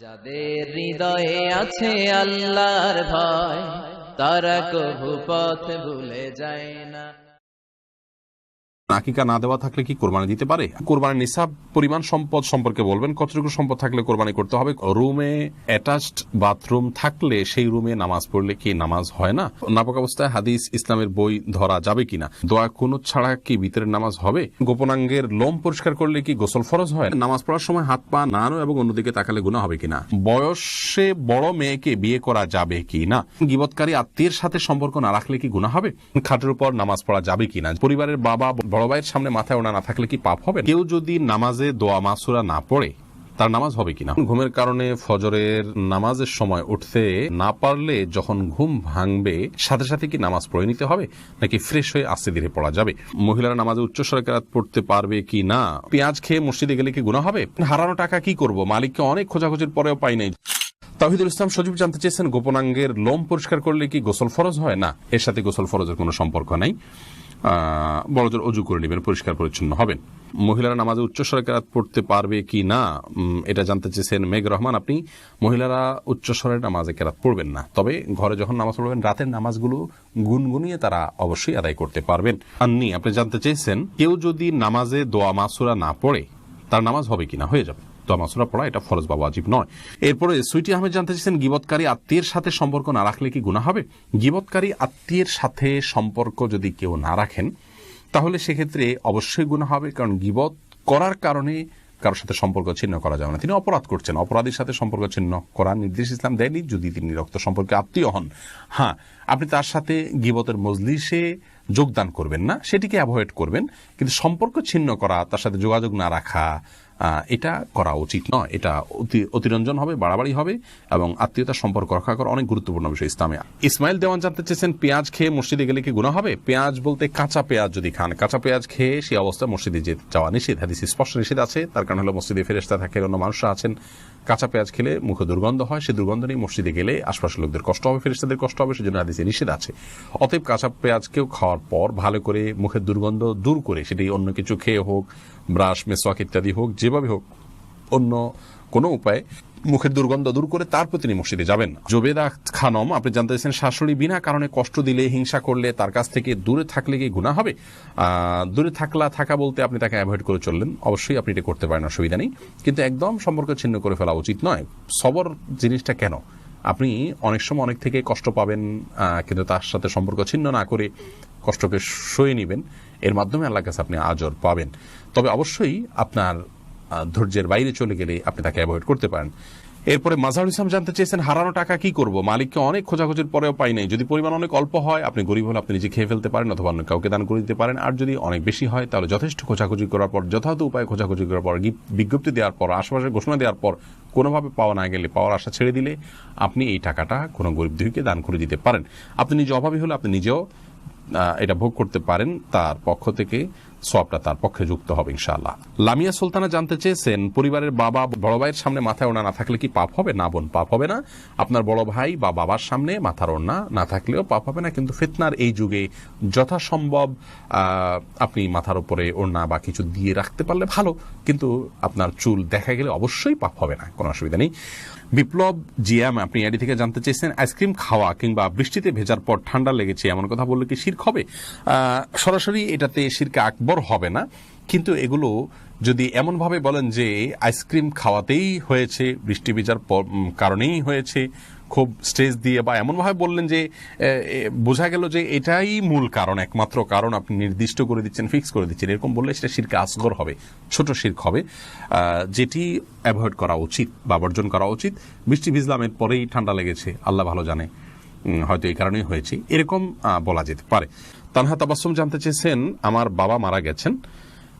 যাদের হৃদয়ে আছে আল্লাহর ভয় তারা কভু পথ ভুলে যায় না। আকিকা না দেওয়া থাকলে কি কোরবানি দিতে পারে? কোরবানির নিসাব পরিমাণ সম্পদ সম্পর্কে বলবেন কতটুকু সম্পদ থাকলে কোরবানি করতে হবে? রুমে অ্যাটাচড বাথরুম থাকলে সেই রুমে নামাজ পড়লে কি নামাজ হয় না? নাপক অবস্থায় হাদিস ইসলামের বই ধরা যাবে কিনা? দোয়া কুনুত ছাড়া কি ভিতরের নামাজ হবে? গোপনাঙ্গের লোম পরিষ্কার করলে কি গোসল ফরজ হয়? নামাজ পড়ার সময় হাত পা নাড়ানো এবং অন্যদিকে তাকালে গুণা হবে কিনা? বয়সে বড় মেয়েকে বিয়ে করা যাবে কি না গিবৎকারী আত্মীয়ের সাথে সম্পর্ক না রাখলে কি গুণা হবে? খাটের উপর নামাজ পড়া যাবে কিনা? পরিবারের বাবা বড় ভাইয়ের সামনে মাথায় ওনা না থাকলে কি পাপ হবে? কেউ যদি নামাজে দোয়া মাসুরা না পড়ে তার নামাজ হবে কিনা? ঘুমের কারণে ফজরের নামাজের সময় উঠতে না পারলে যখন ঘুম ভাঙবে সাথে সাথে কি নামাজ পড়ে নিতে হবে? নাকি ফ্রেশ হয়ে আস্তে ধীরে পড়া যাবে? মহিলারা নামাজে উচ্চ সরকারাত পড়তে পারবে কি না? পেঁয়াজ খেয়ে মসজিদে গেলে কি গুণা হবে? হারানো টাকা কি করব? মালিককে অনেক খোঁজাখুঁজির পরেও পাই নাই। তাহিদুল ইসলাম সজীব জানতে চেয়েছেন গোপনাঙ্গের লোম পরিষ্কার করলে কি গোসল ফরজ হয়? না এর সাথে গোসল ফরজের কোনো সম্পর্ক নাই। বড়জোর অজু করে নেবেন, পরিষ্কার পরিচ্ছন্ন হবেন। মহিলারা নামাজে উচ্চ সরকারাত পড়তে পারবে কি না এটা জানতে চেয়েছেন মেঘ রহমান। আপনি মহিলারা উচ্চ স্বরের নামাজে কেরাত পড়বেন না, তবে ঘরে যখন নামাজ পড়বেন, রাতের নামাজগুলো গুনগুনিয়ে তারা অবশ্যই আদায় করতে পারবেন। আপনি জানতে চেয়েছেন, কেউ যদি নামাজে দোয়া মাসুরা না পড়ে, তার নামাজ হবে কিনা? হয়ে যাবে। দোয়া পড়া, এটা ফরজ বা ওয়াজিব নয়। এরপরে সুইটি আহমেদ জানতে চেয়েছেন, গিবৎকারী আত্মীয়ের সাথে সম্পর্ক না রাখলে কি গুণা হবে? গিবৎকারী আত্মীয়ের সাথে সম্পর্ক যদি কেউ না রাখেন, তাহলে সেক্ষেত্রে অবশ্যই গুণা হবে, কারণ গিবত করার কারণে কারোর সাথে সম্পর্ক ছিন্ন করা যাবে না। তিনি অপরাধ করছেন, অপরাধীর সাথে সম্পর্ক ছিন্ন করার নির্দেশ ইসলাম দেয়নি, যদি তিনি রক্ত সম্পর্কে আত্মীয় হন। হ্যাঁ আপনি তার সাথে গিবতের মজলিসে যোগদান করবেন না, সেটিকে অ্যাভয়েড করবেন, কিন্তু সম্পর্ক ছিন্ন করা, তার সাথে যোগাযোগ না রাখা এটা করা উচিত নয়। এটা অতি- অতিরঞ্জন হবে, বাড়াবাড়ি হবে এবং আত্মীয়তার সম্পর্ক রক্ষা করা অনেক গুরুত্বপূর্ণ বিষয় ইসলামে। ইসমাইল দেওয়ান জানতে চেয়েছেন, পেঁয়াজ খেয়ে মসজিদে গেলে কি গুণা হবে? পেঁয়াজ বলতে কাঁচা পেঁয়াজ যদি খান, কাঁচা পেঁয়াজ খেয়ে সেই অবস্থায় মসজিদে যাওয়া নিষেধ, হাদিস স্পষ্ট নিষেধ আছে, তার কারণ হলো মসজিদে ফেরেস্তা থাকে, অন্য মানুষরা আছেন। কাঁচা পেঁয়াজ খেলে মুখে দুর্গন্ধ হয়, সে দুর্গন্ধ নিয়ে মসজিদে গেলে আশপাশের লোকদের কষ্ট হবে ফেরিস্তাদের কষ্ট হবে, সেজন্য হাদিসে নিষেধ আছে। অতএব কাঁচা পেঁয়াজকেও খাওয়ার পর ভালো করে মুখের দুর্গন্ধ দূর করে সেটি অন্য কিছু খেয়ে হোক, ব্রাশ, মেসওয়াক ইত্যাদি হোক, যেভাবে হোক অন্য কোনো উপায়ে, মুখের দুর্গন্ধ দূর করে তারপর তিনি মসজিদে যাবেন না। জোবেদা খানম, আপনি জানতে চাইছেন শাশুড়ি বিনা কারণে কষ্ট দিলে, হিংসা করলে, তার কাছ থেকে দূরে থাকলে কি গুণা হবে? দূরে থাকলা থাকা বলতে আপনি তাকে অ্যাভয়েড করে চললেন। অবশ্যই আপনি এটা করতে পারেন, অসুবিধা নেই। কিন্তু একদম সম্পর্ক ছিন্ন করে ফেলা উচিত নয়। সবর জিনিসটা কেন? আপনি অনেক সময় অনেক থেকে কষ্ট পাবেন কিন্তু তার সাথে সম্পর্ক ছিন্ন না করে কষ্টকে সয়ে নেবেন। এর মাধ্যমে আল্লাহ কাছে আপনি আজর পাবেন। তবে অবশ্যই আপনার ধৈর্যের বাইরে চলে গেলে আপনি তাকে অ্যাভয়েড করতে পারেন। এরপরে মাজাহুল ইসলাম জানতে চেয়েছেন, হারানো টাকা কি করব? মালিককে অনেক খোঁজাখুঁজির পরেও পাই নাই। যদি পরিমাণ অনেক অল্প হয়, আপনি গরিব হলে আপনি নিজে খেয়ে ফেলতে পারেন অথবা অন্য কাউকে দান করে দিতে পারেন। আর যদি অনেক বেশি হয়, তাহলে যথেষ্ট খোঁজাখুঁজি করার পর, যথাযথ উপায়ে খোঁজাখুঁজি করার পর বিজ্ঞপ্তি দেওয়ার পর আশেপাশে ঘোষণা দেওয়ার পর, কোনোভাবে পাওয়া না গেলে, পাওয়ার আশা ছেড়ে দিলে আপনি এই টাকাটা কোনো গরিব দুইকে দান করে দিতে পারেন। আপনি নিজে অভাবী হলে আপনি নিজেও এটা ভোগ করতে পারেন। তার পক্ষ থেকে সবটা তার পক্ষে যুক্ত হবে, ইনশাআল্লাহ। লামিয়া সুলতানা জানতে চেয়েছেন পরিবারের বাবা, বড় ভাইয়ের সামনে মাথায় ওনা না থাকলে কি পাপ হবে? না বোন, পাপ হবে না। আপনার বড় ভাই বা বাবার সামনে মাথার ওড়না না থাকলেও পাপ হবে না, কিন্তু ফিতনার এই যুগে যথাসম্ভব আপনি মাথার উপরে ওড়না বা কিছু দিয়ে রাখতে পারলে ভালো। কিন্তু আপনার চুল দেখা গেলে অবশ্যই পাপ হবে না, কোনো অসুবিধা নেই। বিপ্লব জিয়াম আপনি এডি থেকে জানতে চেয়েছেন, আইসক্রিম খাওয়া কিংবা বৃষ্টিতে ভেজার পর ঠান্ডা লেগেছে এমন কথা বললে কি শির্ক হবে? সরাসরি এটাতে শির্কে আকবর হবে না, কিন্তু এগুলো যদি এমনভাবে বলেন যে আইসক্রিম খাওয়াতেই হয়েছে, বৃষ্টি ভেজার কারণেই হয়েছে খুব স্টেজ দিয়ে বা এমনভাবে বললেন যে বোঝা গেল যে এটাই মূল কারণ, একমাত্র কারণ আপনি নির্দিষ্ট করে দিচ্ছেন, ফিক্স করে দিচ্ছেন। এরকম বললে সেটা শিরকে আসগর হবে, ছোট শির্ক হবে যেটি অ্যাভয়েড করা উচিত বা বর্জন করা উচিত। বৃষ্টি ভিজলাম এর পরেই ঠান্ডা লেগেছে, আল্লাহ ভালো জানে হয়তো এই কারণেই হয়েছে, এরকম বলা যেতে পারে। তানহা তাবাসুম জানতে চেয়েছেন, আমার বাবা মারা গেছেন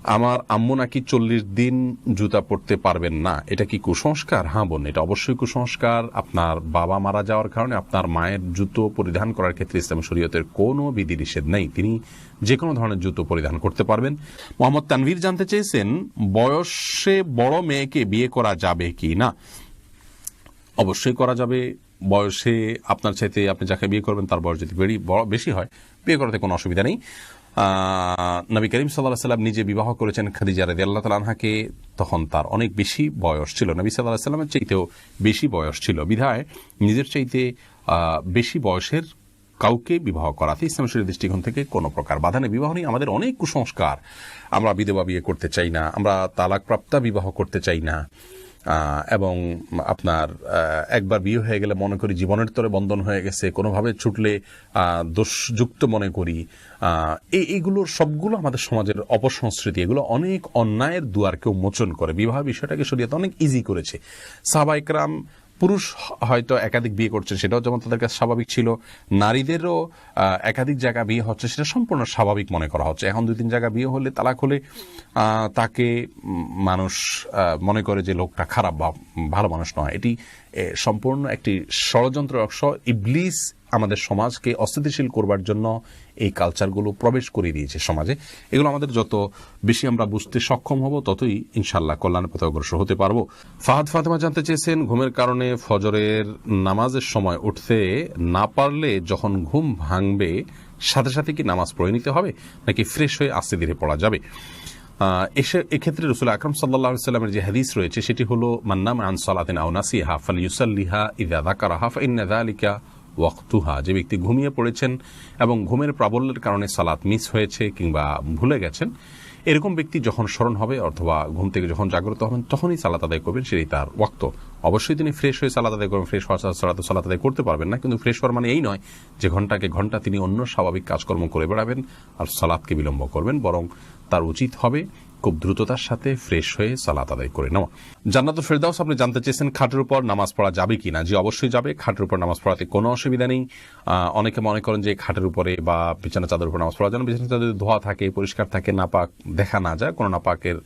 আমার আম্মু নাকি চল্লিশ দিন জুতা পরতে পারবেন না। এটা কি কুসংস্কার? হ্যাঁ বোন, এটা অবশ্যই কুসংস্কার। আপনার বাবা মারা যাওয়ার কারণে আপনার মায়ের জুতো পরিধান করার ক্ষেত্রে ইসলাম শরীয়তের কোনো বিধি নিষেধ নেই। তিনি যে কোনো ধরনের জুতো পরিধান করতে পারবেন। মোহাম্মদ তানভীর জানতে চেয়েছেন, বয়সে বড় মেয়েকে বিয়ে করা যাবে কি না? অবশ্যই করা যাবে। বয়সে আপনার চাইতে আপনি যাকে বিয়ে করবেন, তার বয়স যদি বেড়ি বড় বেশি হয়, বিয়ে করাতে কোনো অসুবিধা নেই। নবী করিম সাল্লাহ সাল্লাম নিজে বিবাহ করেছেন খাদিজা রাদি আল্লাহ তালাহাকে তখন তার অনেক বেশি বয়স ছিল। নবী সাল্লাহ সাল্লামের চাইতেও বেশি বয়স ছিল। বিধায় নিজের চাইতে বেশি বয়সের কাউকে বিবাহ করাতে ইসলাম শরীর দৃষ্টিকোণ থেকে কোনো প্রকার বাধা নেই। বিবাহ নিয়ে আমাদের অনেক কুসংস্কার। আমরা বিধবা বিয়ে করতে চাই না। আমরা তালাকপ্রাপ্তা বিবাহ করতে চাই না। এবং আপনার একবার বিয়ে হয়ে গেলে মনে করি জীবনের তরে বন্ধন হয়ে গেছে, কোনোভাবে ছুটলে দোষযুক্ত মনে করি। এই এইগুলোর সবগুলো আমাদের সমাজের অপসংস্কৃতি, এগুলো অনেক অন্যায়ের দুয়ারকে উন্মোচন করে। বিবাহ বিষয়টাকে শরীয়ত অনেক ইজি করেছে। সাহবাইকরাম পুরুষ হয়তো একাধিক বিয়ে করছেন, সেটাও যেমন তাদের কাছে স্বাভাবিক ছিল। নারীদেরও একাধিক জায়গা বিয়ে হচ্ছে, সেটা সম্পূর্ণ স্বাভাবিক মনে করা হচ্ছে। এখন দুই তিন জায়গা বিয়ে হলে তালাক হলে তাকে মানুষ মনে করে যে লোকটা খারাপ বা ভালো মানুষ নয়। এটি সম্পূর্ণ একটি ষড়যন্ত্র অংশ। ইবলিস আমাদের সমাজকে অস্থিতিশীল করবার জন্য এই কালচারগুলো প্রবেশ করে দিয়েছে সমাজে। এগুলো আমাদের যত বেশি আমরা বুঝতে সক্ষম হব, ততই ইনশাল্লাহ কল্যাণ পথে অগ্রসর হতে পারব। ফাহাদ ফাতেমা জানতে চেয়েছেন, ঘুমের কারণে ফজরের নামাজের সময় উঠতে না পারলে যখন ঘুম ভাঙবে, সাথে সাথে কি নামাজ পড়ে নিতে হবে, নাকি ফ্রেশ হয়ে আস্তে ধীরে পড়া যাবে? এসে, এক্ষেত্রে রসুল আকরম সাল্লাহ সাল্লামের যে হাদিস রয়েছে, সেটি হলো মান্নাম আন সালাতিন আউনাসিহা ফাল ইউসাল্লিহা ইদা দাকারাহা ফাইন্না যালিকা ওয়াক্তুহা, যে ব্যক্তি ঘুমিয়ে পড়েছেন এবং ঘুমের প্রাবল্যের কারণে সালাত মিস হয়েছে কিংবা ভুলে গেছেন, এরকম ব্যক্তি যখন স্মরণ হবে অথবা ঘুম থেকে যখন জাগ্রত হবেন, তখনই সালাত আদায় করবেন, সেটাই তার ওয়াক্ত। অবশ্যই তিনি ফ্রেশ হয়ে সালাত আদায় করবেন, ফ্রেশ হওয়া ছাড়া তো সালাত আদায় করতে পারবেন না, কিন্তু ফ্রেশ হওয়ার মানে এই নয় যে ঘন্টাকে ঘণ্টা তিনি অন্য স্বাভাবিক কাজকর্ম করে বেড়াবেন আর সালাদকে বিলম্ব করবেন, বরং তার উচিত হবে খুব দ্রুততার সাথে ফ্রেশ হয়ে সালাত আদায় করে নেওয়া। জান্নাত ফেরদাউস, আপনি জানতে চেয়েছেন খাটের উপর নামাজ পড়া যাবে কি না যে অবশ্যই যাবে। খাটের উপর নামাজ পড়াতে কোনো অসুবিধা নেই। অনেকে মনে করেন যে খাটের উপরে বা বিছানা চাদর উপর নামাজ পড়া যেন বিছানা চাদর ধোয়া থাকে, পরিষ্কার থাকে, নাপাক দেখা না যায়। কোনো নাপাকের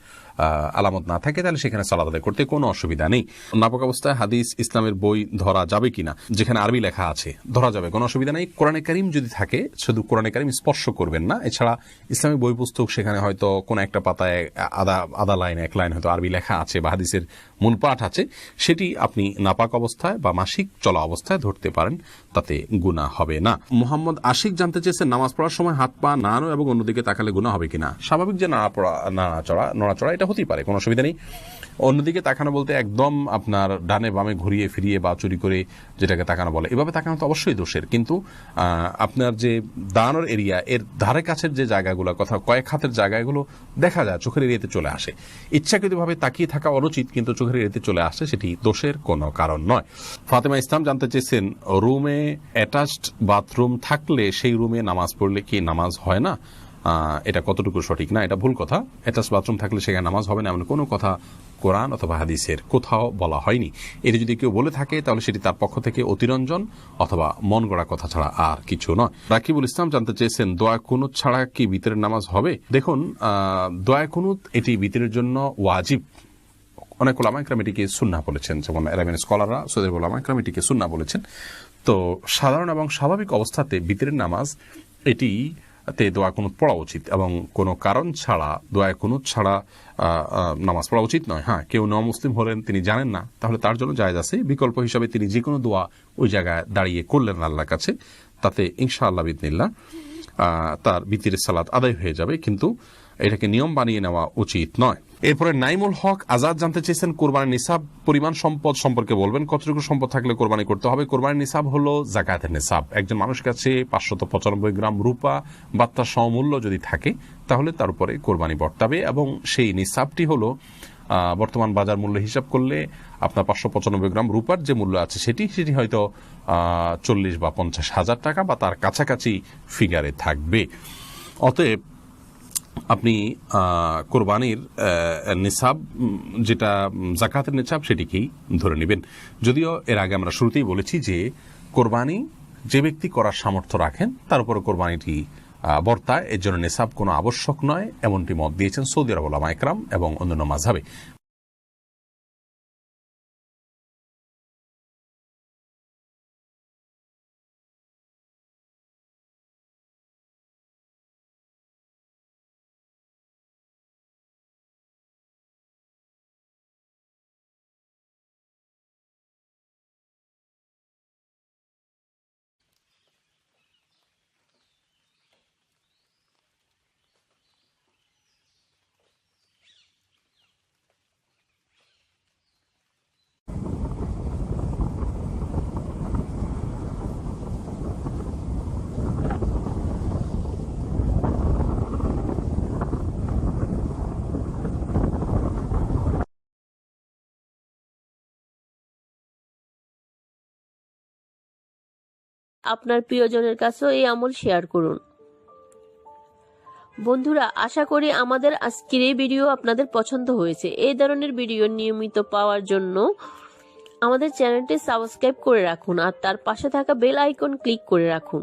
আলামত না থাকে, তাহলে সেখানে সালাদ আদায় করতে কোনো অসুবিধা নেই। নাপক অবস্থায় হাদিস, ইসলামের বই ধরা যাবে কিনা, যেখানে আরবি লেখা আছে, ধরা যাবে, কোনো অসুবিধা নেই। কোরআনে কারিম যদি থাকে, শুধু কোরআনে কারিম স্পর্শ করবেন না। এছাড়া ইসলামিক বই পুস্তক সেখানে হয়তো কোনো একটা পাতায় আদা আধা লাইন, এক লাইন হয়তো আরবি লেখা আছে বা হাদিসের মূল পাঠ আছে, সেটি আপনি নাপাক অবস্থায় বা মাসিক চলা অবস্থায় ধরতে পারেন, তাতে গুণা হবে না। মোহাম্মদ আশিক জানতে চেয়েছেন নামাজ পড়ার সময় হাত পা নাড়ানো এবং অন্যদিকে তাকালে গুণা হবে কিনা। স্বাভাবিক যে নাড়া পড়া নাড়াচড়া, নড়াচড়া, এটা হতেই পারে, কোনো অসুবিধা নেই। অন্যদিকে তাকানো বলতে একদম আপনার ডানে বামে ঘুরিয়ে ফিরিয়ে বা চুরি করে যেটাকে তাকানো বলে। এভাবে তাকানো তো অবশ্যই দোষের, কিন্তু আপনার যে দাঁড়ানোর এরিয়া, এর ধারে কাছের যে জায়গাগুলো কথা, কয়েক হাতের জায়গাগুলো দেখা যায়, চোখের এরিয়াতে চলে আসে। ইচ্ছাকৃতভাবে তাকিয়ে থাকা অনুচিত, কিন্তু চোখের এরিয়াতে চলে আসে, সেটি দোষের কোনো কারণ নয়। ফাতেমা ইসলাম জানতে চেয়েছেন, রুমে অ্যাটাচড বাথরুম থাকলে সেই রুমে নামাজ পড়লে কি নামাজ হয় না? এটা কতটুকু সঠিক? না, এটা ভুল কথা। অ্যাটাচ বাথরুম থাকলে সেখানে নামাজ হবে না, এমন কোনো কথা কোরআন অথবা হাদিসের কোথাও বলা হয়নি। এটি যদি কেউ বলে থাকে, তাহলে সেটি তার পক্ষ থেকে অতিরঞ্জন অথবা মন গড়া কথা ছাড়া আর কিছু নয়। রাকিবুল ইসলাম জানতে চেয়েছেন, দোয়া কুনুত ছাড়া কি বিতরের নামাজ হবে? দেখুন দোয়া কুনুত এটি বিতরের জন্য ওয়াজিব। অনেক ওলামা ইকরাম এটিকে সুন্না বলেছেন। যেমন এরাবিন স্কলাররা, সৈয়দ ওলামা ইকরাম এটিকে সুন্না বলেছেন। তো সাধারণ এবং স্বাভাবিক অবস্থাতে বিতরের নামাজ এটি তে দোয়া কুনুত পড়া উচিত এবং কোনো কারণ ছাড়া, দোয়া কুনুত ছাড়া নামাজ পড়া উচিত নয়। হ্যাঁ কেউ ন মুসলিম হলেন, তিনি জানেন না, তাহলে তার জন্য জায়গা আছে। বিকল্প হিসাবে তিনি যে কোনো দোয়া ওই জায়গায় দাঁড়িয়ে করলেন আল্লাহর কাছে, তাতে ইনশা আল্লাহ বিদিনিল্লা তার বিতির সালাত আদায় হয়ে যাবে। কিন্তু এটাকে নিয়ম বানিয়ে নেওয়া উচিত নয়। এরপরে নাইমুল হক আজাদ জানতে চেয়েছেন, কোরবানির নিসাব পরিমাণ সম্পদ সম্পর্কে বলবেন, কতটুকু সম্পদ থাকলে কোরবানি করতে হবে? কোরবানির নিসাব হলো জাকাতের নিসাব। একজন মানুষের কাছে পাঁচশত পঁচানব্বই গ্রাম রূপা বা তার সমমূল্য যদি থাকে, তাহলে তার উপরে কোরবানি বর্তাবে এবং সেই নিসাবটি হলো বর্তমান বাজার মূল্য হিসাব করলে আপনার পাঁচশো পঁচানব্বই গ্রাম রূপার যে মূল্য আছে, সেটি সেটি হয়তো চল্লিশ বা পঞ্চাশ হাজার টাকা বা তার কাছাকাছি ফিগারে থাকবে। অতএব আপনি কোরবানির নিসাব, যেটা জাকাতের নিসাব সেটিকেই ধরে নেবেন। যদিও এর আগে আমরা শুরুতেই বলেছি যে কোরবানি যে ব্যক্তি করার সামর্থ্য রাখেন, তার উপরে কোরবানিটি বর্তায়। এর জন্য নিসাব কোনো আবশ্যক নয়, এমনটি মত দিয়েছেন সৌদি আরব ওলামা একরাম এবং অন্যান্য মাঝাবে আপনার প্রিয়জনের কাছেও এই আমল শেয়ার করুন। বন্ধুরা, আশা করি আমাদের আজকের এই ভিডিও আপনাদের পছন্দ হয়েছে। এই ধরনের ভিডিও নিয়মিত পাওয়ার জন্য আমাদের চ্যানেলটি সাবস্ক্রাইব করে রাখুন আর তার পাশে থাকা বেল আইকন ক্লিক করে রাখুন।